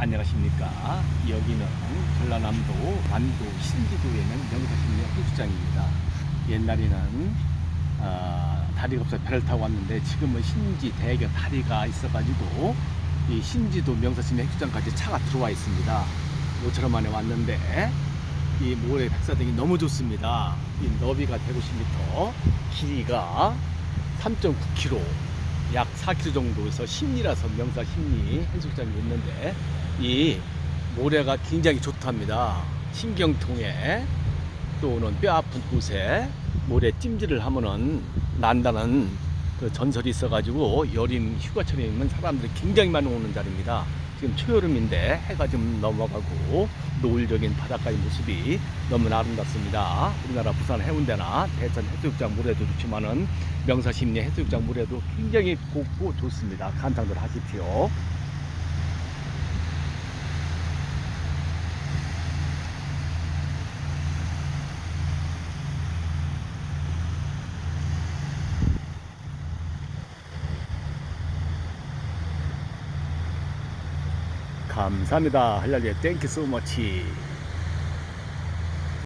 안녕하십니까. 여기는 전라남도 완도 신지도에 있는 명사심리 해수장입니다. 옛날에는 어, 다리가 없어 배를 타고 왔는데 지금은 신지 대교 다리가 있어가지고 이 신지도 명사심리 해수장까지 차가 들어와 있습니다. 모처럼 만에 왔는데 이 모래 백사등이 너무 좋습니다. 이 너비가 150m, 길이가 3.9km, 약 4km 정도에서 심리라서 명사 심리 해수장이 있는데 이 모래가 굉장히 좋답니다. 신경통에 또는 뼈 아픈 곳에 모래 찜질을 하면은 난다는 그 전설이 있어가지고 여린 휴가철에 있는 사람들이 굉장히 많이 오는 자리입니다. 지금 초여름인데 해가 좀 넘어가고 노을적인 바닷가의 모습이 너무나 아름답습니다. 우리나라 부산 해운대나 대천 해수욕장 물에도 좋지만은 명사심리 해수욕장 물에도 굉장히 곱고 좋습니다. 감상들 하십시오. 감사합니다. 할랄리 땡큐 소머치.